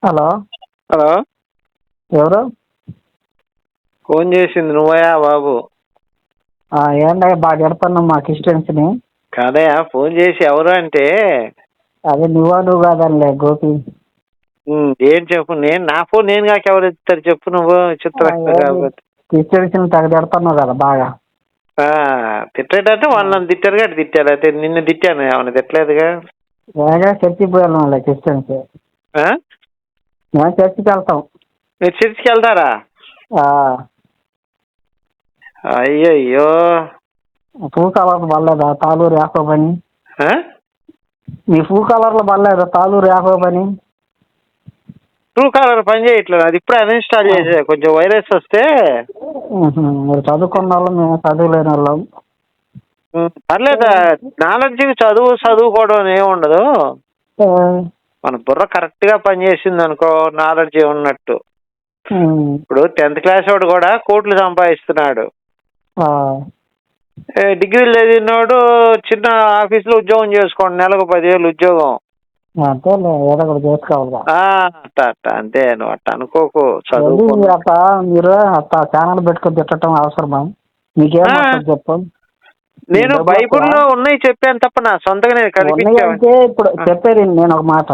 Hello. Hello. ఎవరు? Phone చేసింది నువ్వయా బాబు. ఏంటయ్యా బాగా ఎడుతున్నావు మా క్రిస్టియన్స్ని కాదయా ఫోన్ చేసి ఎవరు అంటే? అదే నువ్వా నువ్వు కాదనిలే గోపి. ఉమ్, ఏం చెప్పు నేను నా ఫోన్ నేను కాక ఎవరు ఇస్తారు చెప్పు నువ్వు చిత్ర కాబట్టి. తెగ తిడుతున్నావు కదా బాగా. ఆ, తిట్టేటట్టు వాళ్ళని తిట్టారు కాబట్టి తిట్టారు. అయితే నిన్ను తిట్టాను ఏమైనా తిట్టలేదుగా? ఏగా చర్చికి పోయాలి క్రిస్టియన్స్ ఆ? మేము చర్చికి వెళ్తాం. మీరు చర్చికి వెళ్తారా? అయ్యయ్యో. ఫూ కలర్ పడలేదా? తాలూరు యాకోబని? ఆ? మీ ఫూ కలర్లో పడలేదా? తాలూరు యాకోబని? ట్రూ కాలర్ పని చేయట్లేదు. అది ఇప్పుడే అన్ఇన్స్టాల్ చేసే. కొంచెం వైరస్ వస్తే. మీరు చదువుకున్న వాళ్ళం మేము చదువులేని వాళ్ళం. పర్లేదు? నాలెడ్జ్ చదువు చదువుకోవడం ఏమి ఉండదు. మన బుర్ర కరెక్ట్గా పనిచేసింది అనుకో నాలెడ్జ్ ఉన్నట్టు. ఇప్పుడు టెన్త్ క్లాస్ వాడు కూడా కోట్లు సంపాదిస్తున్నాడు. డిగ్రీలు చదివినోడు చిన్న ఆఫీసులో ఉద్యోగం చేసుకోండి నెలకు పదివేలు ఉద్యోగం. అంతే నువ్వు అట్ట అనుకోకు చదువు మీరు అట్ట మీరు అట్ట ఛానల్ పెట్టుకొని తిట్టడం అవసరమా? మీకేం ఆ. వస్తుంది చెప్పు. నేను బైబుల్లో? ఉన్నాయి చెప్పాను తప్ప నా సొంతంగా నేను ఉన్నాయంటే ఇప్పుడు చెప్పేది నేను ఒక మాట.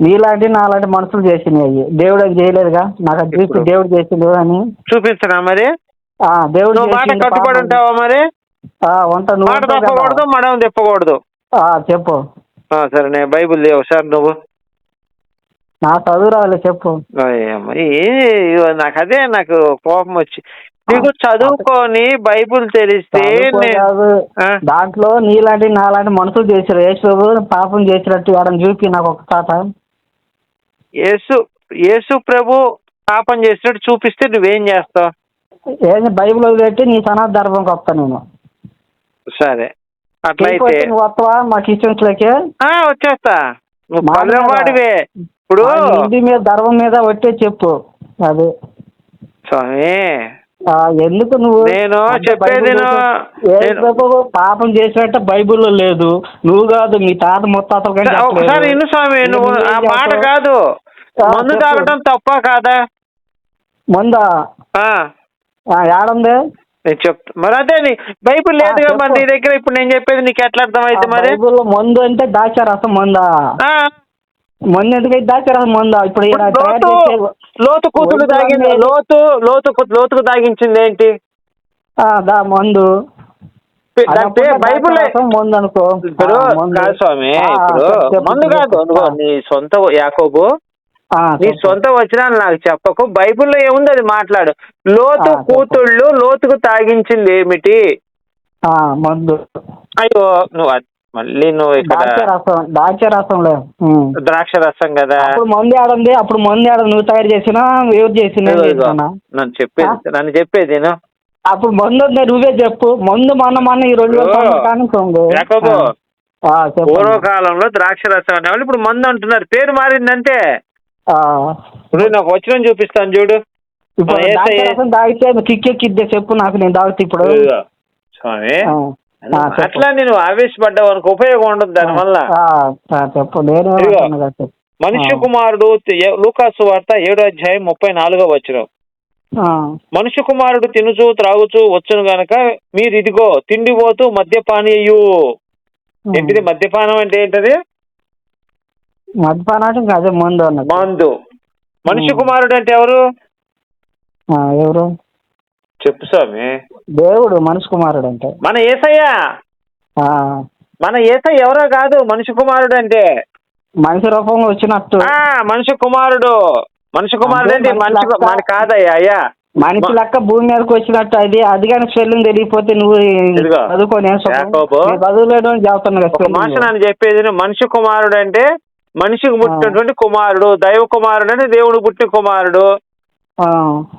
నీలాంటి నాలాంటి మనుషులు చేసినవి అవి దేవుడు అది చేయలేదుగా? నాకు అది చూసి దేవుడు చేసిండు అని. చూపించనా మరి? ఆ దేవుడు మాట కట్టుబడి. ఉంటావా మరి? ఆ, వంట నువ్వు మాట. తప్పకూడదు మడం తిప్పకూడదు. ఆ, చెప్పు. ఆ, సరే నేను బైబుల్ లేవు. సార్ నువ్వు? నా చదువు రావాలి చెప్పు. నాకు అదే నాకు కోపం వచ్చి నీకు చదువుకొని బైబుల్ తెలిస్తే దాంట్లో నీలాంటి నాలాంటి మనుషులు చేశారు. యేసు పాపం చేసినట్టు ఎడం చూపి నాకు ఒక తాత. యేసు యేసు ప్రభు పాపం చేసినట్టు చూపిస్తే నువ్వేం చేస్తావు? ఏంది? బైబిల్ పెట్టి నీ సనాతన ధర్మంకి వస్తా నేను. సరే. అట్లయితే నువ్వు వస్తావా మా క్రిస్టియన్స్ లకి? వచ్చేస్తా. నువ్వు పల్లెవాడివే ఇప్పుడు మీద ధర్మం మీద వచ్చే చెప్పు. అది. స్వామి ఎందుకు నువ్వు? నేను చెప్పేది పాపం చేసినట్టు బైబిల్లో లేదు. నువ్వు కాదు మీ తాత ముత్తాతలు సరే, చెప్పలేదు. ఒకసారి స్వామి నువ్వు ఆ మాట? కాదు. మందు. తాగటం తప్ప కాదా? ముందా? ఏడుంది నేను చెప్తా. మరి అదే నీ బైబిల్ లేదుగా ఆ, మరి. నీ దగ్గర ఇప్పుడు నేను చెప్పేది నీకు ఎట్లా అర్థమైతే మరి? బైబిల్లో మందు అంటే దాచా రసం మందా? మందు ఎందుకైతే దాచా రసం మందా? ఇప్పుడు తయారు లోతు చేసే- లోతు కూతురు తాగింది లోతు లోతు కు- లోతుకు తాగించింది ఏంటి? ఆ, దా మందు. అంటే బైబిల్ రసం మందు అనుకో. ఇప్పుడు ఆ, మందు. కాదు స్వామి ఆ, ఇప్పుడు చెప్పు, చెప్పు, మందు కాదు చెప్పు. నీ సొంత యాకోబు ఆ, నీ చెప్పు. సొంత వచనాలు నాకు చెప్పకు. బైబిల్లో ఏముంది అది మాట్లాడు. లోతు ఆ, చెప్పు. కూతుళ్ళు లోతుకు తాగించింది ఏమిటి? ఆ, మందు. అయ్యో నువ్వు అద్- మళ్ళీ నువ్వు ఇక్కడ దాచా రసం దాచా రసంలే. ద్రాక్ష రసం కదా. అప్పుడు మందు ఆడంది అప్పుడు మందు ఆడ నువ్వు తయారు చేసినా ఎవరు చేసినా? నన్ను చెప్పేది నన్ను చెప్పేది అప్పుడు మందు నువ్వే చెప్పు. మందు మొన్న మొన్న ఈ రెండు పూర్వకాలంలో ద్రాక్ష రసం అనేవాళ్ళు ఇప్పుడు మందు అంటున్నారు. పేరు మారిందంటే. ఆ. ఇప్పుడు నాకు వచ్చిన చూపిస్తాను చూడు. ఇప్పుడు తాగితే కిక్కెక్కిద్దే చెప్పు నాకు నేను తాగుతా ఇప్పుడు. స్వామి. అట్లా నేను ఆవేశపడ్డావు అనుకో ఉపయోగం ఉండదు దానివల్ల చెప్పు. నేను చెప్పు. మనుష్య. కుమారుడు లూకాసు వార్త ఏడో అధ్యాయం ముప్పై నాలుగో వచ్చిన మనుష్య కుమారుడు తినుచు త్రాగుచు వచ్చును గనక మీరు ఇదిగో తిండిపోతూ మద్యపానీయు. ఏంటిది? మద్యపానం అంటే ఏంటది? మద్యపానాటి ఇంకా అదే మందు మందు. మనుష్య. కుమారుడు అంటే ఎవరు? ఎవరు? చెప్పు స్వామి. దేవుడు మనిషి కుమారుడు అంటే మన ఏసయ్య? మన ఏసయ్య ఎవరో కాదు మనుష్య కుమారుడు అంటే మనిషి రూపంలో వచ్చినట్టు. ఆ మనుష్య కుమారుడు. మనుష్య కుమారుడు అంటే అంటే మనిషి మనిషి మన కాదయ్యా అయ్యా. మనిషి లెక్క భూమి మీదకి వచ్చినట్టు. అది అది కానీ స్పెల్లింగ్ తెలియకపోతే నువ్వు ఇదిగో, చదువుకొని ఏం సుఖం? యాకోబు. అని చెప్తున్నా కదా ఒక spelling. మాస నన్ను చెప్పేది విను. మనిషి కుమారుడు అంటే మనిషికి పుట్టినటువంటి కుమారుడు దైవ కుమారుడు అంటే దేవుడు పుట్టిన కుమారుడు.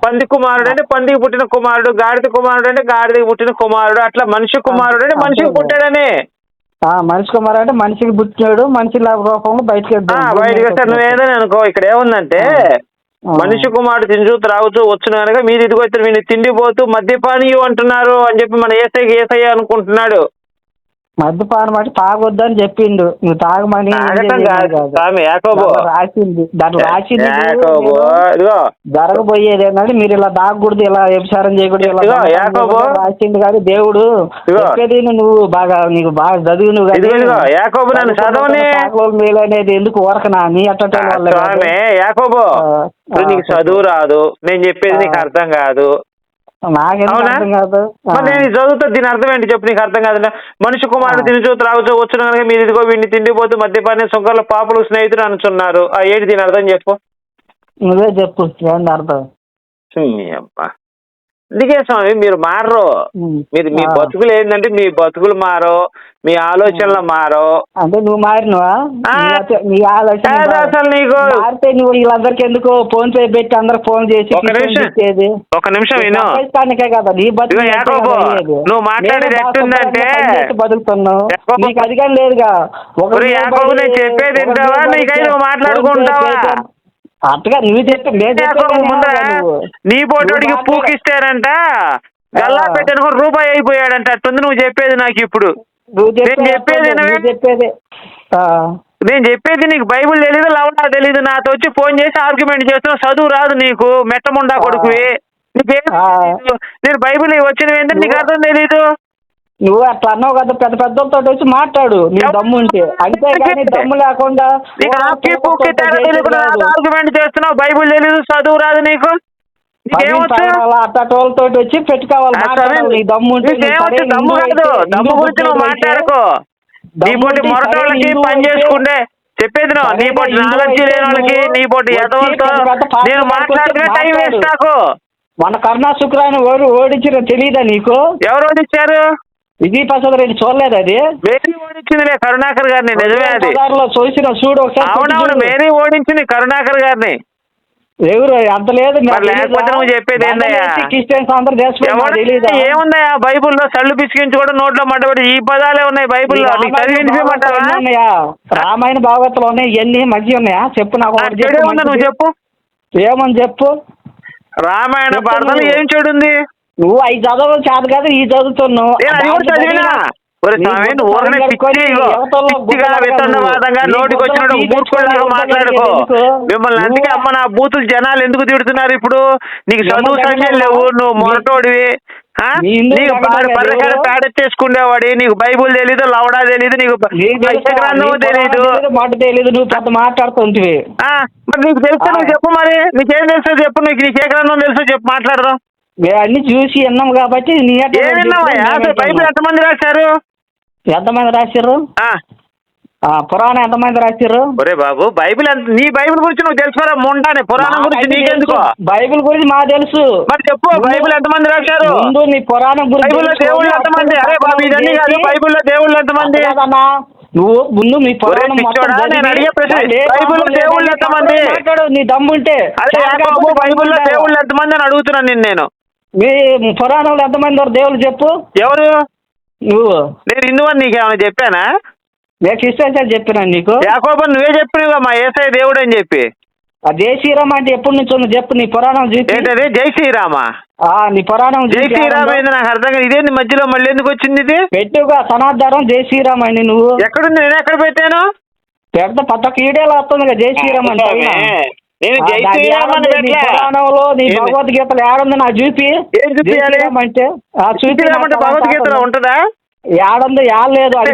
పంది కుమారుడు అంటే పందికి పుట్టిన కుమారుడు గాడిద కుమారుడు అంటే గాడిదకి పుట్టిన కుమారుడు అట్లా మనిషి కుమారుడు అంటే మనిషికి పుట్టాడని. ఆ, మనిషి కుమారుడు అంటే మనిషికి పుట్టినాడు మనిషి రూపంలో బయటకి. బయటకు వస్తే నువ్వేదని అనుకో ఇక్కడ ఏముందంటే. మనిషి కుమారుడు తించు త్రాగుతూ వచ్చును కనుక మీరు ఇదిగో ఇద్దరు వీడిని తిండిపోతూ మద్యపానీయు అంటున్నారు అని చెప్పి మన ఏసైకి ఏసయ్య అనుకుంటున్నాడు. మద్యపానం అంటే తాగొద్దని చెప్పిండు నువ్వు తాగమని తాగటం ఏం కాదు కాదు. స్వామి యాకోబు దాంట్లో రాసింది దాంట్లో రాసింది యాకోబు ఇదిగో జరగబోయేది ఏంటంటే మీరు ఇలా దాగకూడదు ఇలా వ్యభిచారం చేయకూడదు ఇలా యాకోబు. రాసింది కానీ దేవుడు. చెప్పేది నువ్వు బాగా నీకు బాగా చదివి నువ్వు ఇదిగో యాకోబు నన్ను చదవని మేలు అనేది ఎందుకు ఊరకనా నీ అట్ట. స్వామి యాకోబు నీకు చదువు రాదు నేను చెప్పేది నీకు. అర్థం కాదు అవునా? మరి నేను చదువుతా దీని అర్థం ఏంటి చెప్పు నీకు అర్థం కాదు మనిషి కుమారుడు. తినుచు త్రాగుచూ వచ్చిన కనుక మీరు ఇదిగో వీడిని తిండిపోతూ మద్యపాన్ని సుంకర్ల పాపలు స్నేహితులు అనుచున్నారు ఆ ఏంటి దీని అర్థం చెప్పు నువ్వే చెప్పు అర్థం అబ్బా. అందుకే స్వామి మీరు మారరు. మీరు మీ. బతుకులు ఏంటంటే మీ బతుకులు మారో మీ ఆలోచనలు మారో అంటే నువ్వు మారినవా. నీ ఆలోచన అసలు నీకు మారితే నువ్వు వీళ్ళందరికి ఎందుకు ఫోన్ పే పెట్టి అందరికి ఫోన్ చేసి ఒక నిమిషం. ఒక నిమిషం విను కదా నీ బతుకు. నువ్వు మాట్లాడేది ఎట్టుందంటే- బతుకుతున్నావు నీకు అధికం లేదుగా ఒక ఒరే యాకోబు, నిలబడి- నేను చెప్పేది వింటావా? నిలబడి నీకై నువ్వు ఫోన్ పే మాట్లాడుకుంటావా? అట్టుగా నువ్వు చెప్పి. నీ పోటోడికి పూకిస్తారంట గల్లా ఆ. పెట్టనుకో రూపాయి అయిపోయాడంట. అట్టుంది నువ్వు చెప్పేది నాకు ఇప్పుడు. నేను చెప్పేది. నేను చెప్పేది నీకు బైబిల్ తెలీదు లవడా తెలీదు? నాతో వచ్చి ఫోన్ చేసి ఆర్గ్యుమెంట్ చేస్తున్నావు. చదువు రాదు నీకు. మెట్టముండా కొడుకువి. నీకేం. నేను బైబిల్ వచ్చినవి ఏంటంటే నీకు అర్థం తెలీదు. నువ్వు అట్లా అన్నావు కదా పెద్ద పెద్దలతో వచ్చి మాట్లాడు నీ ఎవరు? దమ్ము ఉంటే. అంతేగాని దమ్ము లేకుండా ఆర్గ్యుమెంట్ చేస్తున్నావు? బైబిల్ తెలీదు చదువు రాదు నీకు? అట్టటోళ్ళతో వచ్చి పెట్టుకోవాలి నీ దమ్ము ఉంటే దమ్ము కాదు దమ్ము గురించి నువ్వు మాట్లాడుకో. నీ మొరటోళ్ళకి పని చేసుకుంటే చెప్పేది నీ సరేగా పోటీ హిందూ నాలెడ్జి లేని వాళ్ళకి నీ పోటీ వచ్చి ఎదవలతో నేను పాడుకుంటూ టైం వేస్ట్. నాకు. మన కరుణా శుక్రాన్ని ఓడి ఓడించిన తెలియదా నీకు? ఎవరు ఓడిచ్చారు విజయ్ ప్రసాద్ రెడ్డి చూడలేదు అది? మేరీ ఓడించిందిలే కరుణాకర్ గారిని నిజమే అది. చూసిన చూడు ఒకసారి అవునవును. మేరీ ఓడించింది కరుణాకర్ గారిని. ఎవరు అంత లేదు? లేకపోతే నువ్వు చెప్పేది ఏందయ్యా? క్రిస్టియన్స్ అందరూ చేసిపోయి తెలీదా? ఏముందా బైబుల్లో సళ్ళు పిసికించుకోవడం నోట్లో మడ్డబడి ఈ పదాలే ఉన్నాయి బైబుల్లో. రామాయణ భాగవతులు ఉన్నాయి? ఇవన్నీ మంచిగా ఉన్నాయా చెప్పు నాకు నువ్వు. చెప్పు? ఏమని చెప్పు? రామాయణ భారతాలు. ఏం చెడు ఉంది? నువ్వు అవి చదవడం చేత కాదు ఈ చదువుతున్నావు. మాట్లాడుకో? మిమ్మల్ని అందుకే అమ్మ నా బూతులు జనాలు ఎందుకు తిడుతున్నారు ఇప్పుడు? నీకు చదువు సంఖ్యలు లేవు నువ్వు మొరటోడివి. నీకు పర్రకాడ. పేడెత్తేసుకునేవాడి నీకు బైబుల్ తెలీదు లవడా తెలీదు నీకు తెలుసా? గ్రంథము తెలీదు మాట తెలీదు నువ్వు పెద్ద మాట్లాడుతుంటివి. ఆ, మరి నీకు తెలిస్తే నువ్వు. చెప్పు మరి. నీకేం తెలుసో చెప్పు నీకు నీకు గ్రంథం తెలుసో చెప్పు మాట్లాడదాం. మేము అన్ని చూసి విన్నాం కాబట్టి నీ విన్నావయ్యా అసలు బైబిల్. ఎంతమంది రాశారు? ఎంతమంది రాశారు? ఆ. ఆ, పురాణం ఎంతమంది రాశారు? ఒరే బాబు బైబిల్ ఎంత- నీ బైబిల్ గురించి నువ్వు తెలుసుకోరా ముండానే. పురాణం గురించి నీకెందుకో. బైబిల్ గురించి మాకు తెలుసు. మరి చెప్పు బైబిల్ ఎంతమంది రాశారు? ముందు నీ పురాణం గురించి బైబిల్లో తెలుసుకొని దేవుళ్ళు ఎంతమంది? అప్పుడు అరే బాబు ఇదన్నీ కాదు చేసి- బైబిల్లో దేవుళ్ళు ఎంతమంది? కదన్నా నువ్వు ముందు మీ పురాణం మొత్తం పిచ్చోడా, చదివి, నేను అడిగే ప్రశ్న, బైబిల్లో దేవుళ్ళు ఎంతమంది? మాట్లాడు నీ దమ్ముంటే. అరే కాకపోతే బైబిల్లో? దేవుళ్ళు ఎంతమంది అని అడుగుతున్నాను నిన్ను నేను. మీ పురాణంలో ఎంతమంది ఉన్నారు? దేవుళ్ళు చెప్పు. ఎవరు? నువ్వు. నేను అని నీకేమైనా చెప్పానా? నేను క్రిస్టియన్స్ అని చెప్పినా నీకు? యాకోబు నువ్వే చెప్పినవా మా ఏసఐ దేవుడు అని చెప్పి. ఆ జై శ్రీరామ్ అంటే ఎప్పటి నుంచి ఉంది? చెప్పు నీ పురాణం చూపి ఏంటది? జై శ్రీరామా? ఆ నీ పురాణం జై శ్రీరామ్. ఏంది? నాకు అర్థం కాదు ఇదేంది మధ్యలో మళ్ళీ ఎందుకు వచ్చింది ఇది? పెట్టుగా సనాధారం జై శ్రీరామ్ అని నువ్వు. ఎక్కడుంది? నేను ఎక్కడ పెట్టాను? పెద్ద పట్ట కీడేలా వస్తుంది జై శ్రీరామ్ పైన. నేను జై శ్రీరామ్ అని నీ పెట్టలే పురాణంలో నీ ఏంది? భగవద్గీతలు ఏడుంది నా చూపి? ఏం శ్రీరామ్ అంటే? ఆ చూపి శ్రీరామ్ అంటే భగవద్గీతలో ఉంటుందా? ఏడుంది ఏడలేదు. అరే.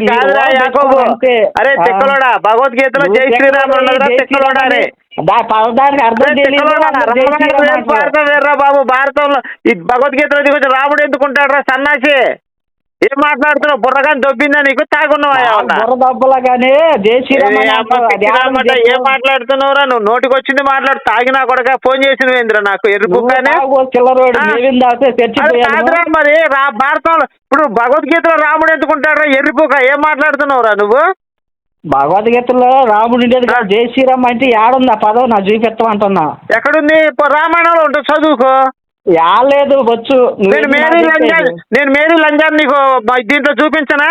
తిక్కలోడా? భగవద్గీతలో జై శ్రీరామ్ తిక్కలోడా అరే. భారతం వేర్రా బాబు? భారతంలో ఈ భగవద్గీతలో దిగొచ్చి రాముడు ఎందుకుంటాడు రా సన్నాసి? ఏం మాట్లాడుతున్నావు? బుర్రగాని దొబ్బిందా నీకు? తాగున్నావా కానీ ఏ. మాట్లాడుతున్నావురా? నువ్వు నోటికి వచ్చింది మాట్లాడు. తాగినా కొడక ఫోన్ నాకు. తాగితే అది చచ్చిపోయాను కాదురా మరి. రా భారతంలో ఇప్పుడు భగవద్గీతలో రాముడు ఎందుకుంటాడు ఎర్రిపోక ఏం మాట్లాడుతున్నావురా నువ్వు? భగవద్గీతలో రాముడు ఉండేది కాదు. జై శ్రీరామ్ అంటే ఏడుంది ఆ పదం. నా చూపిస్తామంటున్నా ఎక్కడుంది? రామాయణంలో ఉంటుంది. చదువుకో. ఏడలేదు వచ్చు. నేను మేరీ లంజాన్ నేను మేరీ లంజాన్ నీకు దీంట్లో చూపించనా?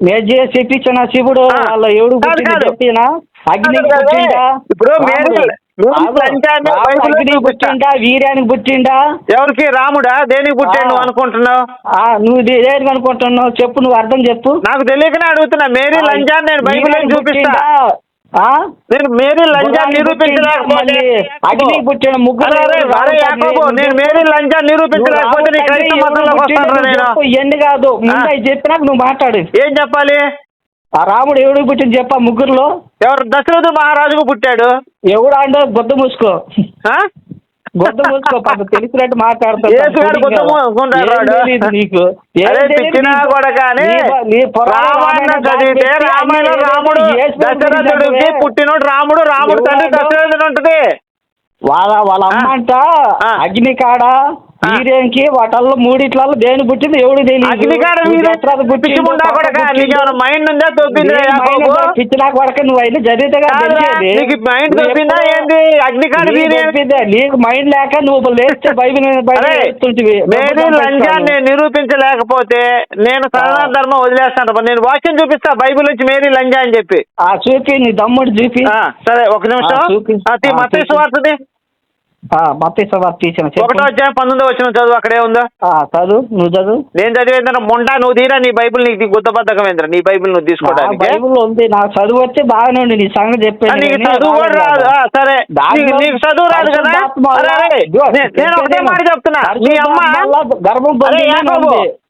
నేను చెప్పించిన శివుడు. వాళ్ళ ఎవడు. చెప్పినా? అగ్ని ఇప్పుడు. పుట్టిండా వీర్యానికి పుట్టిండా ఎవరికి? రాముడా? దేనికి పుట్టాడు అనుకుంటున్నావు? ఆ, నువ్వు దేనికి అనుకుంటున్నావు? చెప్పు నువ్వు అర్థం చెప్పు. నాకు తెలియకనే అడుగుతున్నా. మేరీ లంచాన్ని నేను వీర్యానికి చూపిస్తా? నేను మేరీ? నిరూపించలేకపోతే పుట్టిన ముగ్గురు నేను నువ్వు మేరీ లంచాన్ని నిరూపించలేకపోతే నీ రాముడు క్రైస్తవ తండ్రి మతంలోకి ఎవరు వస్తాను పుట్టిండు? నేను. చెప్పు, ఇవన్నీ కాదు. ముందు. అవి చెప్పినాక నువ్వు మాట్లాడు. ఏం చెప్పాలి? ఆ రాముడు ఎవడికి పుట్టింది చెప్పా ముగ్గురులో. ఎవరు దశరథ మహారాజుకు పుట్టాడు? ఎవడు అంటే గొద్ద మూసుకో. మూసుకో పాప తెలిసినట్టు. నీకు? కూడా కానీ రామాయణం చదివితే రామాయణం రాముడు దశరథుడికి పుట్టినోడు రాముడు రాముడు తండ్రి? దశరథుడు ఉంటుంది వాళ్ళ వాళ్ళ. అమ్మ అంట. అగ్ని కాడ వీర్యంకి వాటల్లో మూడిట్లలో దేని పుట్టింది ఎవడు తెలియదు కొడక మైండ్ ఉందా? తొప్పిందిరా నీ మైండ్ యాకోబు? ఉందా? పిచ్చి నాకు వరకు నువ్వు అయినా జరిగితేగా. నీకు మైండ్ తొప్పిందా ఏంది? అగ్నికాడ తప్పిందే. నీకు మైండ్ లేక నువ్వు లేస్తే బైబిల్ లంచాన్ని నేను నిరూపించలేకపోతే నేను సనాతన ధర్మం వదిలేస్తాను. నేను వాక్యం చూపిస్తా బైబిల్ నుంచి మేరీ లంజా అని చెప్పి. ఆ చూపి నీ దమ్ముడు చూపి. సరే ఒక నిమిషం. ఆ, చూపి. ఒకటో అధ్యాయం పంతొమ్మిదో వచ్చిన చదువు అక్కడే ఉందో? చదువు నువ్వు చదువు. నేను చదివేంద్ర మొండా నువ్వు తీరా నీ బైబిల్ నీకు గుద్దబద్ధకమేంద్ర నీ బైబిల్ నువ్వు తీసుకోవడానికి. బైబిల్ ఉంది నాకు చదువు వచ్చి బాగానే ఉంది నీ సంగతి ఆ, చెప్పాను నీకు కానీ చదువు కూడా రాదు. సరే. నీకు నీకు చదువు రాదు కదా? నేను ఒకటే. మాట చెప్తున్నా. మీ అమ్మ గర్భం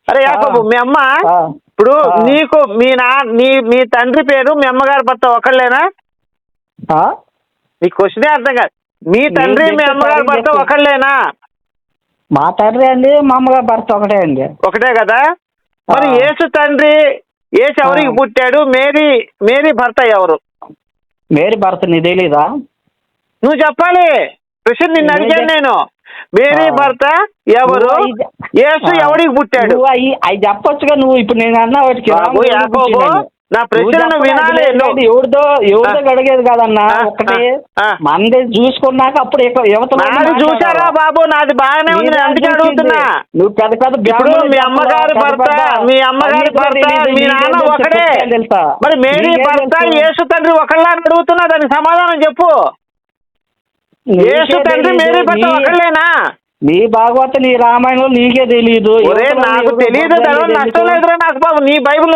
అరే యాకోబు. మీ అమ్మ. ఇప్పుడు. నీకు మీ నా నీ మీ తండ్రి పేరు మీ అమ్మగారి భర్త ఒకళ్ళేనా ఆ? నీ క్వశ్చనే అర్థం కాదు. మీ తండ్రి మీ అమ్మగారి భర్త. ఒకళ్ళేనా? మా తండ్రి అండి మా అమ్మగారు భర్త ఒకటే అండి. ఒకటే కదా? మరి. యేసు తండ్రి యేసు ఎవరికి. పుట్టాడు? మేరీ మేరీ భర్త ఎవరు? మేరీ భర్త నీ తెలీదా? నువ్వు చెప్పాలి. ప్రశ్న నిన్ను నేను అడిగాను నేను. మేరీ. భర్త ఎవరు? యేసు ఆ. ఎవరికి పుట్టాడు? అవి చెప్పొచ్చుగా నువ్వు ఇప్పుడు నేను అన్నా వాటికి నా ప్రశ్న వినాలి ఎవరిదో ఎవరిదో. అడిగేది కాదన్నా ఒకటి. మంది చూసుకున్నాక అప్పుడు మాట్లాడాలా? చూసారా బాబు నాది బాగానే ఉంది అందుకే. అడుగుతున్నా నువ్వు పెద్ద పెద్ద ఇప్పుడు మీ అమ్మగారి భర్త మీ అమ్మగారి భర్త మీ నాన్న నీకేం తెలుసా? మరి మేరీ భర్త? యేసు తండ్రి ఒకళ్ళ అడుగుతున్నా దానికి సమాధానం చెప్పు యేసు తండ్రి మేరీ భర్త ఒకళ్ళేనా నీ భాగవత నీ రామాయణం నీకే తెలియదు నాకు తెలియదు. నష్టం లేదురా నాకు బాబు నీ బైబిల్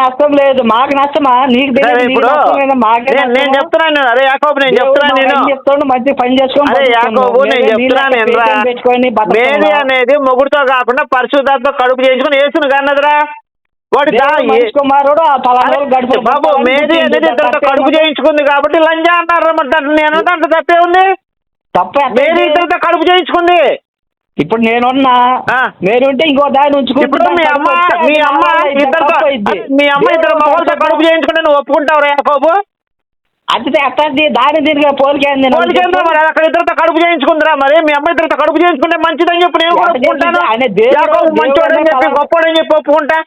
నష్టం లేదు మాకు నష్టమా నీకు ఇప్పుడు లేదా? నేను? చెప్తున్నాను అరే యాకోబు నేను చెప్తున్నాను నేను ఏం చెప్తాడు మంచి పని చేసుకొని అరే. యాకోబు నేను చెప్తున్నాను. మేరీ అనేది మొగుడుతో కాకుండా పరిశుద్ధాత్మ కడుపు చేయించుకుని యేసును కన్నదిరా వాడి కుమారుడు బాబు మేరీ పుట్టిండు. అనేది కడుపు? చేయించుకుంది కాబట్టి లంజా అన్నారు మరి దాంట్లో నేను దాంట్లో తప్పే ఉంది తప్పు ఉంది? ఇద్దరితో కడుపు చేయించుకుంది. ఇప్పుడు నేనున్నా. ఉంటే ఇంకో దాన్ని ఉంచుకుంటే మీ అమ్మ మీ అమ్మ నా వల్ల ఇది ఇద్దరితో తప్పు అయింది. మీ అమ్మ ఇద్దరు మగవాళ్ళతో కడుపు చేయించుకుంటే నువ్వు ఒప్పుకుంటావు యాకోబు? అది అట్టది దాని దీనికి పోలికేంది చెప్పు. మరి అక్కడ ఇద్దరితో కడుపు చేయించుకుందిరా మరి. మీ అమ్మ ఇద్దరితో కడుపు చేయించుకుంటే మంచిదని చెప్పి నేను కూడా ఒప్పుకుంటాను. మంచోడని చెప్పి అనే గొప్పోడని చెప్పి ఒప్పుకుంటా.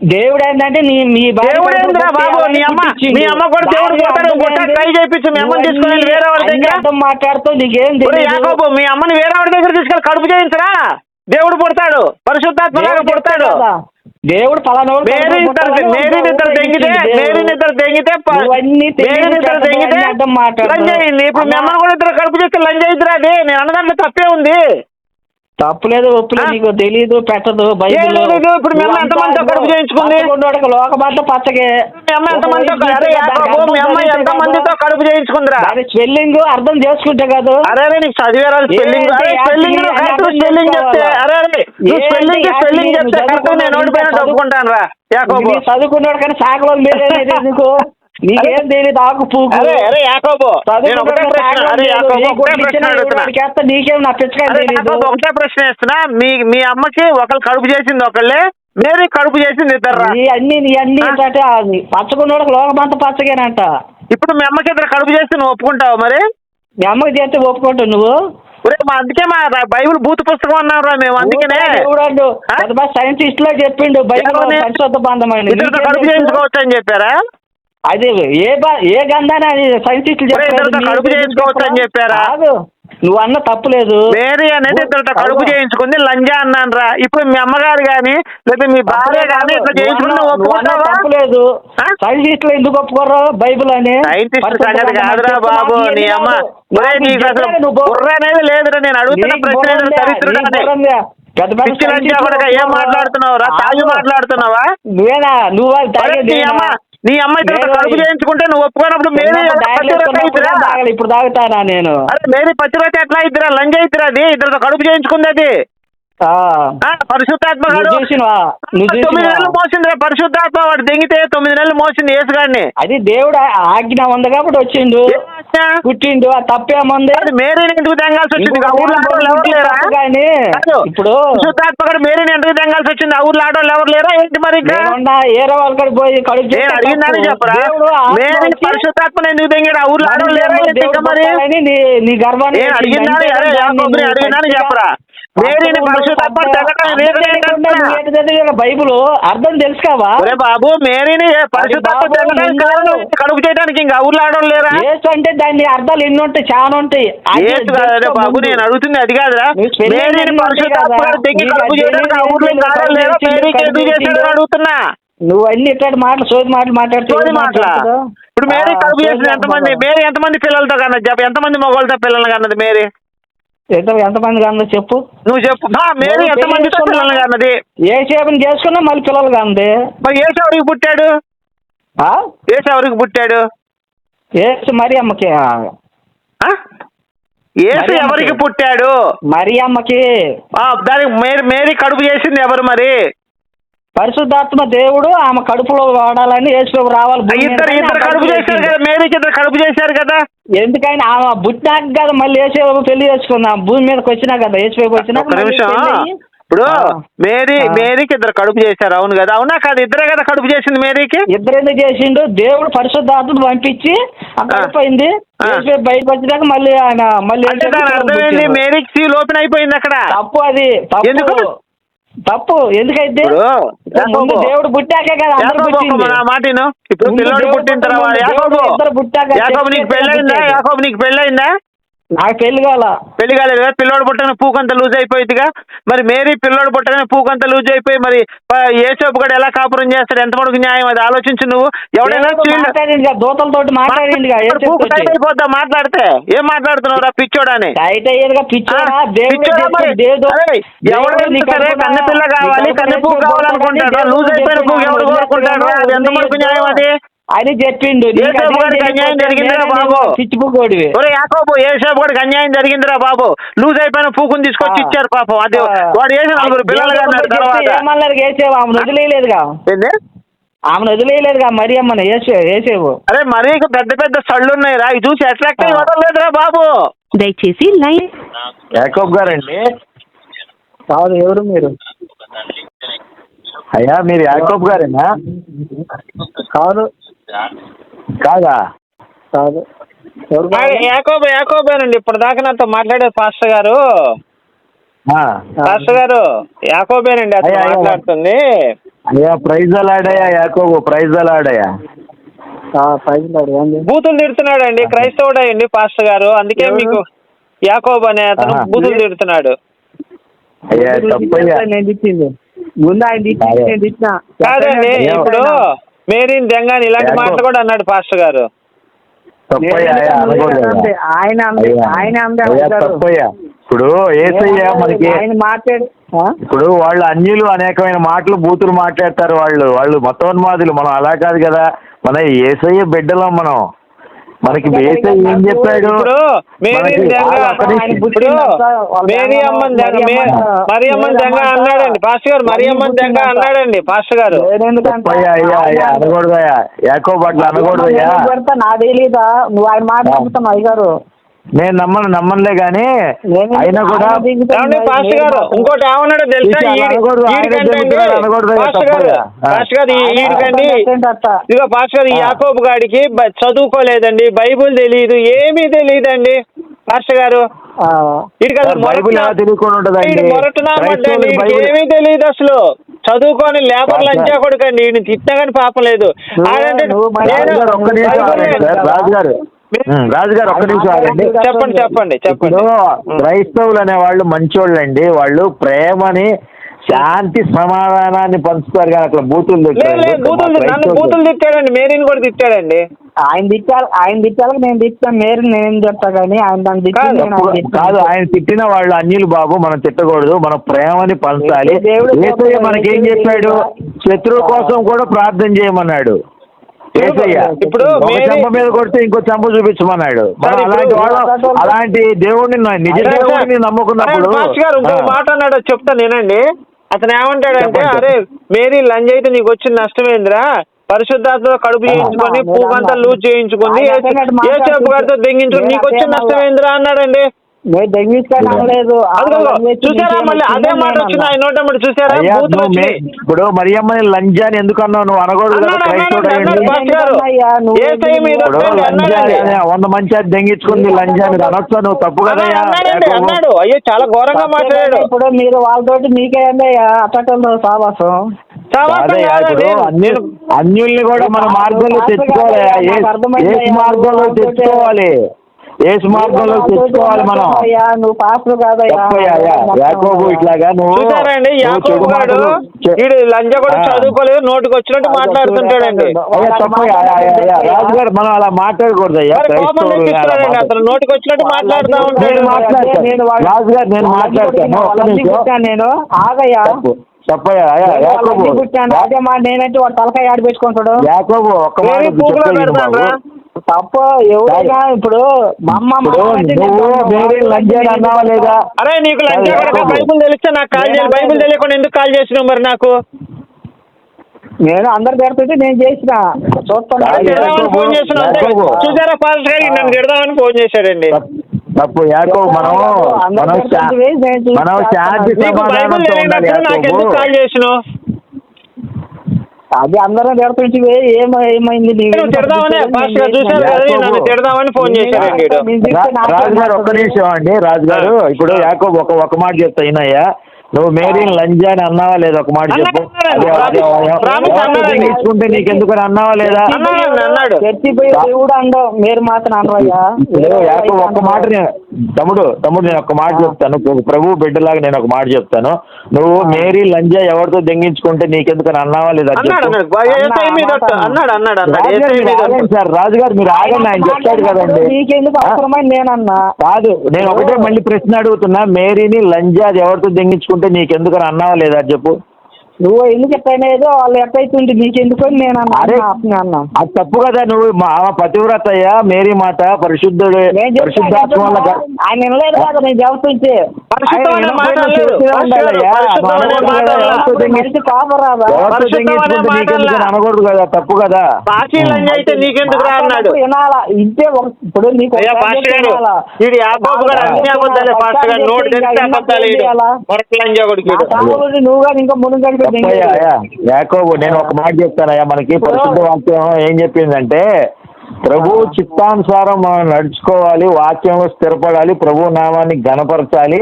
దేవుడు ఏంటంటే నీ మీ దేవుడు ఏందిరా బాబు నీ అమ్మ. మీ అమ్మ కూడా దేవుడు ఏంది? ట్రై చేయించు మీ అమ్మని తీసుకొని వేరే వాళ్ళ దగ్గర మాట్లాడుతావు నీకేం యాకోబు మీ అమ్మని వేరే వాడి దగ్గర తీసుకెళ్ళి కడుపు చేయించరా దేవుడు పుడతాడు పరిశుద్ధాత్మలాగా దేవుడు పుడతాడు. దేవుడు మేరీ ఇద్దరు పుట్టాలని మేరీ ఒక ఇద్దరు తెంగితే ఇచ్చిండు దేవుడు. మేరీ ఇద్దరు తెంగితే ఇద్దరు తెంగితే. లంజ్ అయింది ఇప్పుడు మీ. అమ్మని కూడా ఇద్దరు కడుపు చేస్తే లంజ్ అయిద్దిరా అది నేను అన్నదాంట్లో తప్పే ఉంది తప్పులేదు ఒప్పులేదు? నీకు తెలియదు పెట్టదు బైబిల్. ఇప్పుడు కడుపు చేయించుకుంది? లోక పచ్చగే. మీ కడుపు చేయించుకుందిరా? దాని స్పెల్లింగ్ అర్థం చేసుకుంటే కాదు. అరే నీకు చదివేరా స్పెల్లింగ్. స్పెల్లింగ్ స్పెల్లింగ్ చెప్తే? అరే స్పెల్లింగ్ స్పెల్లింగ్ చెప్తే కరెక్ట్ నేను ఒప్పుకుంటాను రా చదువుకున్నాడు కానీ మీరేది నీకు నీకేం తెలియదు ఆకు పూకు అరే అరే యాకోబు. నేను ఒకటే ప్రశ్న అరే. యాకోబు ఒకటే అడుగుతున్నా. నీకేం నా ఒకటే ప్రశ్న వేస్తున్నా. మీ మీ అమ్మకి ఒకళ్ళు కడుపు చేసింది ఒకళ్ళే మేరీ కడుపు చేసింది ఇద్దరు అన్ని నీ అన్ని అది పచ్చకున్నోడికి లోకమంతా పచ్చగేనంట. ఇప్పుడు మీ అమ్మకి ఇద్దరు కడుపు చేస్తే నువ్వు ఒప్పుకుంటావు మరి? మీ అమ్మకి చేస్తే ఒప్పుకుంటావు నువ్వు. మా అందుకే మా రా- బైబిల్ బూత్ పుస్తకం అన్నారు మేము అందుకనే. సైంటిస్ట్లో చెప్పిండు బైబిల్ కడుపు చేయించుకోవచ్చు అని చెప్పారా? అది ఏ బ- ఏ గంధాన్ని సైంటిస్టులు కడుపు చేయించుకోవచ్చు అని చెప్పారా? నువ్వు అన్న తప్పులేదు మేరీ అనేది ఇద్దరితో కడుపు చేయించుకుంది లంజా అన్నాను రా ఇప్పుడు మీ అమ్మగారు గాని లేదా మీ భార్య గాని ఇట్లా చేయించుకుని నువ్వు ఒప్పుకుంటావా? తప్పులేదు? సైంటిస్టులు ఎందుకు ఒప్పుకోరు బైబిల్ అని సైంటిస్ట్ సంగతి కాదురా బాబు నీ అమ్మ. ఒరే నీకు అసలు బుర్ర అనేది లేదురా నేను అడుగుతున్న ప్రశ్న చరిత్ర ఏం మాట్లాడుతున్నావు రా తాగి మాట్లాడుతున్నావా? నువ్వేనా? నువ్వు తాగేది నీ అమ్మ నీ అమ్మ ఇద్దరితో నేను- కడుపు చేయించుకుంటే నువ్వు ఒప్పుకున్నప్పుడు మేరీ ఇప్పుడు తాగుతానా నేను? అరే మేరీ పచ్చిరొట్ట ఎట్లా ఇద్దరా? లంజ ఇద్దరా అది ఇద్దరితో కడుపు చేయించుకుంది అది. పరిశుద్ధాత్మ తొమ్మిది నెలలు మోసింది పరిశుద్ధాత్మ వాడు దెంగితే తొమ్మిది నెలలు మోసింది యేసుగాడిని అది దేవుడు ఆజ్ఞ ఉంది కాబట్టి వచ్చిండు? పుట్టిండు ఆ తప్పేముంది అది మేరీని ఎందుకు తెంగాల్సి వచ్చింది? ఊర్లో. ఇప్పుడు పరిశుద్ధాత్మ గారు మేరీని ఎందుకు తెంగాల్సి వచ్చింది? ఆ ఊర్లో ఆడవాళ్ళు ఎవరు లేరా? ఏంటి మరి ఏరే వాళ్ళ కాడికి పోయి కడుపు అడిగిందని. చెప్పరా? వచ్చి పరిశుద్ధాత్మని ఎందుకు తెంగాడు ఆ ఊర్లో ఆడవాళ్ళు లేరా? మరి? నీ నీ గర్భాన్ని నేను పెట్టిండు. అడిగిందని చెప్పరా? బైబిల్? అర్థం తెలుసు కావా ఒరే బాబు మేరీని కారణం? ఏంటి? కడుపు చేయడానికి ఇంకా ఊర్లో ఆడవాళ్ళు లేరా? అంటే దాని అర్థాలు ఎన్ని ఉంటాయి? చాలా ఉంటాయి. బాబు. నేను అడుగుతుంది అది కాదురా. మేరీని కడుపు చేయడానికి ఊర్లో మేరీకి ఎందుకు చేశాడని. అడుగుతున్నా? నువ్వు అన్ని ఇట్లాంటి మాటలు సోది మాటలు మాట్లాడుతూ సోది మాటలా? ఇప్పుడు మేరీ కడుపు చేసింది ఎంతమంది? మేరీ ఎంతమంది పిల్లలతో కన్నది? చెప్పు ఎంతమంది మగవాళ్ళతో పిల్లల్ని కన్నది మేరీ? ఎంత ఎంతమంది కన్నా చెప్పు. నువ్వు చెప్పు. నువ్వు ఎంతమందితో పెళ్ళి పిల్లల్ని కన్నది ఏ చేపని చేసుకున్నా మళ్ళీ పిల్లలు కంది మరి ఏసు ఎవరికి పుట్టాడు? ఆ? ఏసు ఎవరికి పుట్టాడు? ఏసు మరి అమ్మకి? ఏసు ఎవరికి. పుట్టాడు? మరి అమ్మకి దానికి మేరీ మేరీ కడుపు చేసింది ఎవరు మరి? పరిశుద్ధాత్మ దేవుడు ఆమె కడుపులో వాడాలని యేసు రావాలి ఇద్దరు ఇద్దరు కడుపు చేశారు. కదా మేరీకి ఇద్దరు కడుపు చేశారు కదా ఎందుకని ఆమె బుట్టినాక కదా మళ్ళీ యేసు పెళ్ళి చేసుకుందాం భూమి మీదకి వచ్చినా కదా యేసు వచ్చినాక ఒక్క మళ్ళీ నిమిషం పెళ్ళి అయ్యి- ఇప్పుడు. మేరీ. మేరీకి ఇద్దరు కడుపు చేశారు అవును కదా అవునా కాదు ఇద్దరే కదా కడుపు చేసింది మేరీకి ఇద్దరు ఎందుకు చేసిండు దేవుడు పరిశుద్ధాత్మ పంపించి. యేసు బయటకు వచ్చినాక మళ్ళీ ఆయన మళ్ళీ ఏం అంటే దాని చేశాడు? అర్థం ఏంటి పుట్టిండు. మేరీకి సీల్ ఓపెన్ అయిపోయింది అక్కడ తప్పు అది ఎందుకు? తప్పు. ఎందుకైతే? ముందు దేవుడు పుట్టాకే కదా అందరూ యాకోబు పుట్టింది. ఒక్క నా మాట విను. ఇప్పుడు పిల్లోడు పుట్టిన తర్వాత యాకోబు. యాకోబు నీకు పుట్టాడు. యాకోబు నీకు పెళ్ళయిందా? నాకు పెళ్ళి కాల పెళ్ళి కాలేదు కదా పిల్లోడు పుట్టిన పూకంత లూజ్ అయిపోయిందిగా మరి మేరీ పిల్లోడు పుట్టగానే పూకంత లూజ్ అయిపోయి మరి ఏసోపు కూడా ఎలా కాపురం చేస్తాడు? ఎంత మటుకు న్యాయం అది? ఆలోచించు నువ్వు. ఎవడైనా మాట్లాడింది టైట్ అయిపోద్దా మాట్లాడితే? ఏం టైట్ అయ్యేదిగా పిచ్చోడా? ఆ, దేవుడు పిచ్చోడా మరి? చెప్పి దేవుడు- అరే, దేవుడు ఎవడైనా నీ సరే కడుపున- కన్నె పిల్ల కావాలి, నీ కన్నె పువ్వు కడుపున కావాలనుకుంటాడు. లూజ్ అయిపోయిన పువ్వు ఎవడు వదిలేస్తున్నాడు, కోరుకుంటాడు? అది ఎంత మటుకు వదిలేస్తున్నాడు న్యాయం అది? అని చెప్పిండు ఏసేపు అన్యాయం గారికి అన్యాయం జరిగిపోతే జరిగిందిరా బాబు. పిచ్చి పువ్వుకోడివి ఒరే యాకోబు ఏ షాప్ కూడా అన్యాయం జరిగిందిరా బాబు. లూజ్ అయిపోయిన పూకుని తీసుకొచ్చి. ఇచ్చారు పాపం. అది. వాడు వేసి నలుగురు పిల్లలు తర్వాత. ఏమన్నారు ఆమెను వదిలేయలేదుగా? ఏంది? ఆమెను వదిలేయలేదుగా మరి అమ్మని వేసే వేసేవు అరే మరీ పెద్ద పెద్ద సళ్ళు ఉన్నాయి రా ఇది చూసి అట్రాక్ట్ అయ్యి. వదలలేదురా బాబు. దయచేసి లైన్ యాకోబ్ గారండి. కాదు ఎవరు మీరు? అయ్యా మీరు యాకోబ్ గారేనా? కాదు కాదా కాదు? యాకోబు యాకోబేనండి ఇప్పుడు దాకా నాతో మాట్లాడే పాస్టర్ గారు ఆ. పాస్టర్ గారు యాకోబేనండి అతను. మాట్లాడుతుంది అయ్యా ప్రైజ్ అలాడయ్యా యాకోబు ప్రైజ్ అలాడయ్యా? బూతులు తిడుతున్నాడు అండి క్రైస్తవుడు అయ్యండి పాస్టర్ గారు అందుకే? మీకు యాకోబ్ అనే అతను. బూతులు తిడుతున్నాడు కాదండి. ఇప్పుడు మేరీని దెంగాని ఇలాంటి. మాటలు కూడా అన్నాడు పాస్టర్ గారు. ఆయన ఆయన ఇప్పుడు ఏసయ్యా మనకి ఆయన మాట్లాడు ఆ? ఇప్పుడు వాళ్ళు అన్యులు అనేకమైన మాటలు బూతులు మాట్లాడతారు వాళ్ళు. వాళ్ళు మతోన్మాదులు. మనం అలా కాదు కదా. మన ఏసయ్య బిడ్డలం మనం. మనకి ఏం చెప్పాడు? ఇప్పుడు మేరీ అమ్మని మరి అమ్మని దెంగ అన్నాడండి పాస్టర్ గారు మరి అమ్మని దెంగ అన్నాడండి పాస్టర్ గారు. అనకూడదయ్యా పెడతా, నా తెలీదా? నువ్వు ఆయన మాట నమ్ముతావు అయ్యగారు. నేను నమ్మను నమ్మనులే కానీ అయినా కూడా గారు. ఇంకోటి ఏమన్నాడో తెలుసా? గారు ఈడికండి. ఇదిగో గారు ఈ. యాకోబు గాడికి బ- చదువుకోలేదండి బైబుల్ తెలియదు ఏమీ తెలియదండి పాస్టర్ గారు. ఏమీ తెలియదు అసలు. చదువుకొని లేబర్ లంచా కొడుకండి ఈయన తిట్టినా కానీ పాపం లేదు. రాజుగారు ఒక్క నిమిషం ఆగండి. చెప్పండి చెప్పండి చెప్పండి. క్రైస్తవులు అనే వాళ్ళు మంచోళ్ళండి. వాళ్ళు ప్రేమని శాంతి సమాధానాన్ని పంచుతారు కానీ అట్లా బూతులు లేదు తిట్టరు. లేదు బూతులు. నన్ను తిట్టాడండి. మేరీని కూడా తిట్టాడండి. ఆయన తిట్టాలి ఆయన తిట్టాలి? నేను తిట్టాను. మీరు నేను చెప్తా కానీ ఆయన కాదు, ఆయన తిట్టాను. వాళ్ళు అన్యులు బాబు మనం తిట్టకూడదు. మన ప్రేమని పంచాలి. మనకేం చెప్పాడు శత్రువు కోసం కూడా ప్రార్థన చేయమన్నాడు. ఇప్పుడు ఒక చెంప మీద కొడితే ఇంకో చెంప చూపించమన్నాడు. అలాంటి అలాంటి దేవుడిని నిజ దేవుడిని నమ్ముకున్నప్పుడు మాట అన్నాడు చెప్తా నేనండి. అతను ఏమంటాడంటే. అరే మేరీ లంజ్ అయితే నీకు వచ్చిన నష్టమేందిరా? పరిశుద్ధాత్మలో కడుపు చేయించుకొని అన్నా. లూజ్ చేయించుకుంది ఆయన ఏ చెప్పు గారితో దెంగించుకుని నీకు వచ్చిన నష్టమేందిరా అన్నాడండి? నేను దెంగిస్తాను అనలేదు చూసారా మళ్ళీ అదే మాట. ఆయన చూసారా. ఇప్పుడు మరియమ్మని లంజా అని ఎందుకు అన్నావు నువ్వు అనకూడదు కదా అన్నాడు, క్రైస్తవుడు అన్నాడు, అయ్యండి. అన్నాడు, పాస్టర్ గారు. అయ్యా, నువ్వు ఏసయ్య మీద ఇప్పుడు ఒట్టండి లంజా అన్నాడండి. అని వంద మంచి అది దెంగించుకుంది లంజా అని అనొచ్చా నువ్వు? తప్పు యాకోబు. అన్నాడు. అయ్యో చాలా ఘోరంగా మాట్లాడాడు. ఇప్పుడు మీరు వాళ్ళతోటి మీకేంది అట్టటంతో సావాసం. అన్యుల్ని కూడా మన మార్గంలో తెచ్చుకోవాలి. మార్గంలో తెచ్చుకోవాలి. ఏసు మార్గంలో తెచ్చుకోవాలి మనం? నువ్వు యా- యాకోబు ఇట్లాగా నువ్వు చూసారండి? యాకోబు గారు వీడు లంజ కూడా. చదువుకోలేదు నోటికి వచ్చినట్టు మాట్లాడుతుంటాడండి. రాజుగారు మనం అలా మాట్లాడకూడదు అయ్యా అతను? నోటికి వచ్చినట్టు మాట్లాడుతూ నేను ఉంటాడు. మాట్లాడతాను. రాజుగారు నేను మాట్లాడతాను. ఒక్క నిమిషం. పుట్టాను నేను. ఆగయ్యా. తప్పు. తప్పయ్యా యా- యాకోబు. నేనంటే వాడు తలకాయ ఆడి పెట్టుకుంటాడు. యాకోబు ఒక్క మాట తప్ప ఎవరైనా ఇప్పుడు మా అమ్మ నువ్వు వేరే అన్నావా లేదా? అరే నీకు లంచ. కొడక బైబుల్ తెలిస్తే నాకు? కాల్ చేయాలి బైబుల్ తెలియకుండా ఎందుకు కాల్ చేసినావు మరి నాకు? నేను అందరు పెడుతుంటే నేను చేసిన. చూస్తాను ఫోన్ చేసిన. చూసారా ఫాస్ట్ గారు? నన్ను తిడదామని ఫోన్ చేశాడండి. తప్పు- యాకోబు మనం మనం మనం శాంతి సమాధానంతో ఉండాలి కాల్ చేసినావు? అది అందరం పెడుతుంటే ఏమో ఏమైంది? తిడదామని ఫాస్ట్గా నన్ను తిడదామని ఫోన్ చేశాడండి వీడు. రా- రాజుగారు ఒక్క నిమిషం అండి. రాజుగారు ఇప్పుడు యాకోబు ఒక ఒక మాట చెప్తా అయినయ్యా నువ్వు మేరీని లంజా అని అన్నావా లేదా? ఒక మాట చెప్పు. అన్నాడు, అదే, అదే, అదే. ప్రామిస్ ఎవరితో అన్నాడు. తెగించుకుంటే నీకు ఎందుకు అన్నావా లేదా? అన్నాడు. దేవుడు మీరు మాత్రం అనవయ్యా ఒక్క మాట నేను తమ్ముడు తమ్ముడు నేను ఒక మాట చెప్తాను. ప్రభు బిడ్డలాగా నేను ఒక మాట చెప్తాను. నువ్వు మేరీ లంజా ఎవరితో దెంగించుకుంటే నీకెందుకు అని అన్నావా లేదా మీరు. సార్. రాజుగారు మీరు ఆగండి ఆయన చెప్తాడు కదండి. నీకెందుకు కాదు నేను ఒకటే మళ్ళీ ప్రశ్న అడుగుతున్నా. మేరీని లంజా అది ఎవరితో దెంగించుకుంటే నీకెందుకు అని అన్నావా లేదా చెప్పు. నువ్వు ఎందుకు ఎట్టయినదో వాళ్ళు ఎట్టయితుంది నీకెందుకు అని నేను అన్నా అరే. అన్నా అన్నా. అది తప్పు కదా నువ్వు మా ఆమె పతివ్రతయ్య మేరీ మాట పరిశుద్ధుడు పరిశుద్ధాత్మ ఆయన వినలేదు కదా నేను చెబుతుంటే అనకూడదు కదా, తప్పు కదా? అయితే నీకెందుకు రా అన్నాడు. మాట్లాడినప్పుడు వినాలా? ఇంతే ఒక- ఇప్పుడు నీకు అయ్యా ఒకసారి పాస్టర్ గారు వినాలా? వీడు యాకోబు గారు అన్ని అబద్ధాలే పాస్టర్ గారు నోటు తెలిస్తే అబద్ధాలు వీడు మరొక లంజా కొడుకు నా వీడు. సాగులోని నువ్వు కానీ ఇంకా ముందు తప్పయ్యా అయ్యా యాకోబు నేను ఒక మాట చెప్తానయ్యా మనకి పరిశుద్ధ వాక్యం ఏం చెప్పిందంటే ప్రభు చిత్తానుసారం మనం నడుచుకోవాలి వాక్యంలో స్థిరపడాలి ప్రభు నామాన్ని గణపరచాలి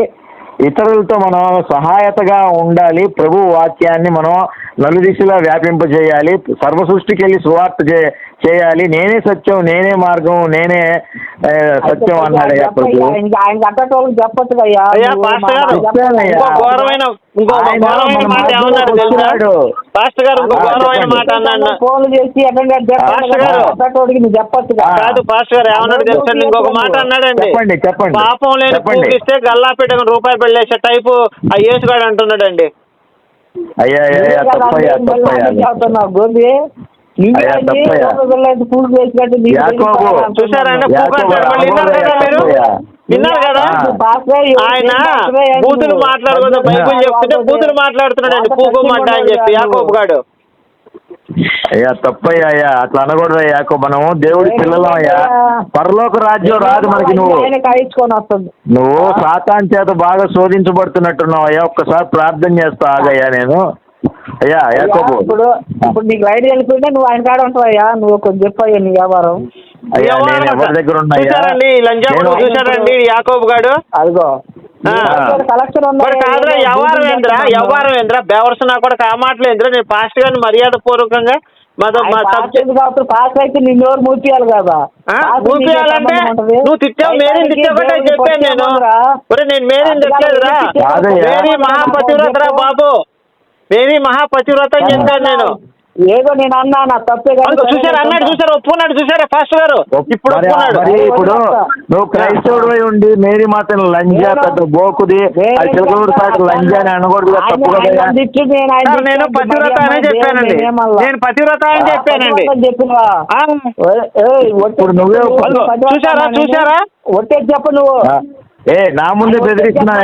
ఇతరులతో మనం సహాయతగా ఉండాలి ప్రభు వాక్యాన్ని మనం నలుదిశలా వ్యాపింపజేయాలి సర్వ సృష్టికి వెళ్ళి సువార్త చే- చేయాలి. నేనే సత్యం నేనే మార్గం నేనే సత్యం అన్నాడయ్యా ప్రభు ఇంకా ఆయన కట్టటోళ్ళకి చెప్పొచ్చు అయ్యా. అయ్యా నువ్వు పాస్టర్ గారు మా- చెప్పానయ్యా. ఇంకో ఘోరమైన ఇంకో ఆయన ఘోరమైన మన మాట మధ్యలో ఏమన్నాడు తెలుసా? కూర్చున్నాడు. పాస్టర్ గారు ఇంకో ఆ, ఘోరమైన చెప్పండి. మాట అన్నాడు ఫోన్లు చేసి ఎక్కడ పాస్టర్ గారు. కట్టటోడికి నువ్వు చెప్పొచ్చు ఆ. కాదు పాస్టర్ గారు ఏమన్నాడు ఇంకొక మాట అన్నాడండి. చెప్పండి చెప్పండి. పాపం లేని చెప్పండి. పూకిస్తే గల్లా పెట్టక రూపాయి పెళ్ళేసే టైపు ఆ యేసుగాడు అంటున్నాడండి. అయ్యా అయ్యా అయ్యా తప్పయ్యా తప్పయ్యా. విన్నారు కదా ఆయన బూతులు నువ్వు. మాట్లాడకూడదు బైబుల్ చెప్తుంటే బూతులు మాట్లాడుతున్నాడండి. పూకు మడ్డ అని చెప్పి యాకోబు గాడు. అయ్యా తప్పయ్యా అయ్యా అట్లా అనకూడదు యాకో మనము దేవుడి పిల్లలం అయ్యా. పరలోక రాజ్యం రాదు మనకి నువ్వు. ఆయన కాయించుకొని వస్తుంది. నువ్వు సాతాన్ చేత బాగా శోధించబడుతున్నట్టున్నావు అయ్యా. ఒక్కసారి ప్రార్థన చేస్తా ఆగయ్యా నేను. అయ్యా యాకోబు ఇప్పుడు ఇప్పుడు నీకు రైడ్ వెళ్ళిపోయింటే నువ్వు ఆయన కాడ ఉంటావయ్యా నువ్వు కొంచెం చెప్పయ్యా నీ వ్యాపారం అయ్యా నేను ఎవరి దగ్గర ఉన్నా అయ్యా? చూసారండి యాకోబు గాడు అదిగో ఆ. కలెక్షన్ మరి కాదురా వ్యవహారం ఏంద్రా వ్యవహారం ఏంద్రా బేవర్స్ నా కూడా ఆ మాటలు ఏంద్రా నేను పాస్ట్ గారిని మర్యాద పూర్వకంగా మాతో మా తప్పు కాబట్టి పాస్ అయితే నిన్ను ఎవరు మూపియాలి కదా ఆ? నీకు? నువ్వు తిట్టావు మేరీని దేవుడికి చెప్పాను నేను? ఒరే నేను మేరీని తిట్టలేదురా కాదయ్యా. మేరీ మహాపతివ్రతరా బాబు మేరీ మహాపతివ్రత అని చెప్పాను నేను. ఏదో నేను అన్నా నా తప్పే కాదు. చూసారా అన్నాడు చూసారా ఒప్పుకున్నాడు చూసారా ఫాస్ట్ గారు? ఇప్పుడు ఇప్పుడు నువ్వు క్రైస్తవుడు ఉండి మేరీ మాతను లంజా పెద్ద బోకుది ఆ చిలకలూరు సాటి లంజా అని అనకూడదు కదా, తప్పు ఆయన- కదా ఆయన తిట్టు, నేను పతివ్రత అనే చెప్పానండి. నేను పతివ్రత అని చెప్పానండి. ఇప్పుడు నువ్వే చూసారా. చూసారా? ఒట్టే చెప్పు నువ్వు. ఏ నా ముందే బెదిరిస్తున్నా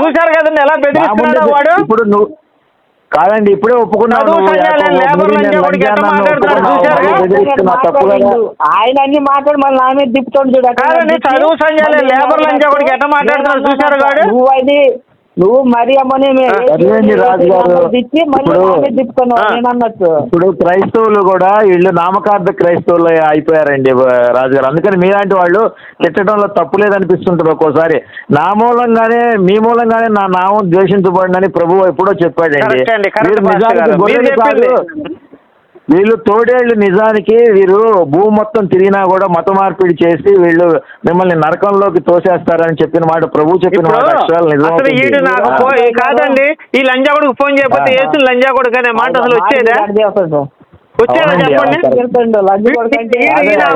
చూసారు కదండి ఎలా బెదిరిస్తున్నాడో వాడు? ఇప్పుడు నువ్వు కాదండి ఇప్పుడే మాట్లాడిండు. ఆయన అన్ని మాట్లాడి మళ్ళీ నా మీద తిప్పుతాడు చూడు అక్కడ కాదండి, తిప్పి, చదువు మళ్ళీ లేబర్ మీద ఎట్లా మాట్లాడుతున్నాడు నేను చూశారు వాడు? నువ్వు అది నువ్వు మరి అమ్మని ఇప్పుడు- క్రైస్తవులు కూడా వీళ్ళు నామకార్థ క్రైస్తవులు అయిపోయారండి రాజుగారు. అందుకని మీలాంటి వాళ్ళు తిట్టడంలో తప్పు లేదనిపిస్తుంటుంది ఒక్కోసారి. నా మూలంగానే మీ మూలంగానే నా నామం ద్వేషించబడినని ప్రభువు ఎప్పుడో చెప్పాడండి. నిజానికి వీళ్ళు తోడేళ్ళు నిజానికి వీరు భూమి మొత్తం తిరిగినా కూడా మత మార్పిడి చేసి వీళ్ళు మిమ్మల్ని నరకంలోకి తోసేస్తారని చెప్పిన మాట ప్రభు చెప్పిన మాట కాదండి ఈ లంజా కొడుకు ఫోన్ చేయకపోతే. ఏసు లంజా కొడుకు అనే మాట అసలు వచ్చేదా? చెప్పండి?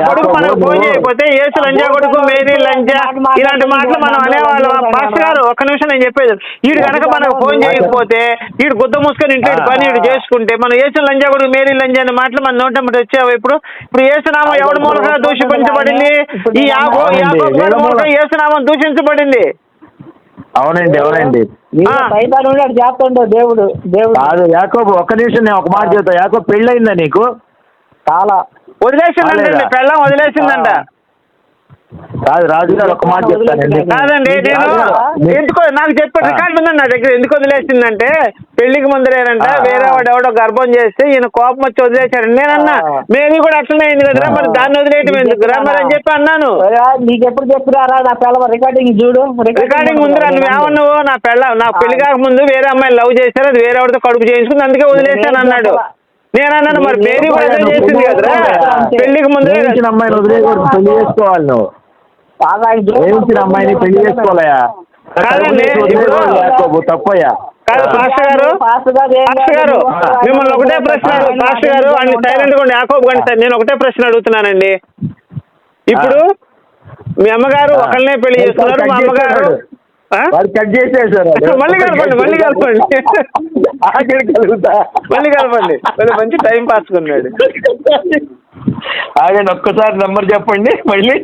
కొడుకు మనకు ఫోన్ నువ్వు- చేయకపోతే ఏసు లంజా కొడుకు మేరీ లంజా ఇలాంటి మాటలు మనం అనేవాళ్ళం. పాస్టర్ గారు ఒక్క నిమిషం నేను చెప్పేది. వీడు కనుక మనకు ఫోన్ చేయకపోతే వీడు గుద్ద మూసుకొని ఇంట్లో పని వీడు చేసుకుంటే మనం ఏసు లంజా కొడుకు మేరీ లంజా అనే మాటలు మన నోటమ్మటి వచ్చావు ఇప్పుడు? ఇప్పుడు ఏసునామం ఎవడి మూలంగా దూషించబడింది ఈ యాకోబు గారి మూలంగా ఏసునామం దూషించబడింది. అవునండి అవునండి. ఉన్నాడు చేస్తుండో దేవుడు దేవుడు. కాదు యాకోబు ఒక్క నిమిషం నేను ఒక మాట చెప్తా. యాకోబు పెళ్ళయిందా నీకు? చాలా. వదిలేసిందండి? పెళ్ళం వదిలేసిందంట. కాదు రాజు గారు ఒక మాట చెప్తానండి కాదండి నేను ఎందుకో నాకు చెప్పే ఆ. రికార్డు ఉందండి నా దగ్గర ఎందుకు వదిలేసిందంటే పెళ్ళికి ముందరేనంట. వేరే వాడు ఎవడో గర్భం చేస్తే ఈయన కోపం వచ్చి వదిలేశాడు నేనన్నా. మేరీ కూడా అట్లనే అయింది కదరా మరి దాన్ని వదిలేయటం ఎందుకు మరి అని చెప్పి అన్నాను. నీకు ఎప్పుడు చెప్పినారా నా పిల్లవ రికార్డింగ్ చూడు. రికార్డింగ్ ముందు నువ్వు ఏమన్నావు? నా పెళ్ళ నా పెళ్ళి కాక ముందు వేరే అమ్మాయిని లవ్ చేశారు అది వేరే వాడితో కడుపు చేయించుకుంది అందుకే వదిలేశాను అన్నాడు. నేను అన్నాను మరి మేరీ కూడా చేసింది కదరా? పెళ్ళికి ముందు అమ్మాయిని వదిలేయకూడదు పెళ్ళి చేసుకోవాలి నువ్వు. ప్రేమించిన అమ్మాయిని పెళ్ళి తప్పయ్యా. కాదు పాస్టర్ గారు పాస్టర్ గారు మిమ్మల్ని ఒకటే ప్రశ్న పాస్టర్ గారు అన్ని సైలెంట్గా యాకోబు సార్ నేను ఒకటే ప్రశ్న అడుగుతున్నానండి. ఇప్పుడు మీ అమ్మగారు. ఒకళ్ళనే పెళ్ళి చేసుకున్నారు మా అమ్మగారు? వాడు కట్ చేసేసారు మళ్ళీ కలపండి మళ్ళీ కలపండి. ఆఖరి కలుగుతా. మళ్ళీ కలపండి. మళ్ళీ మంచి టైం పాస్ కొన్నాడు. ఆగండి ఒక్కసారి నెంబర్ చెప్పండి మళ్ళీ.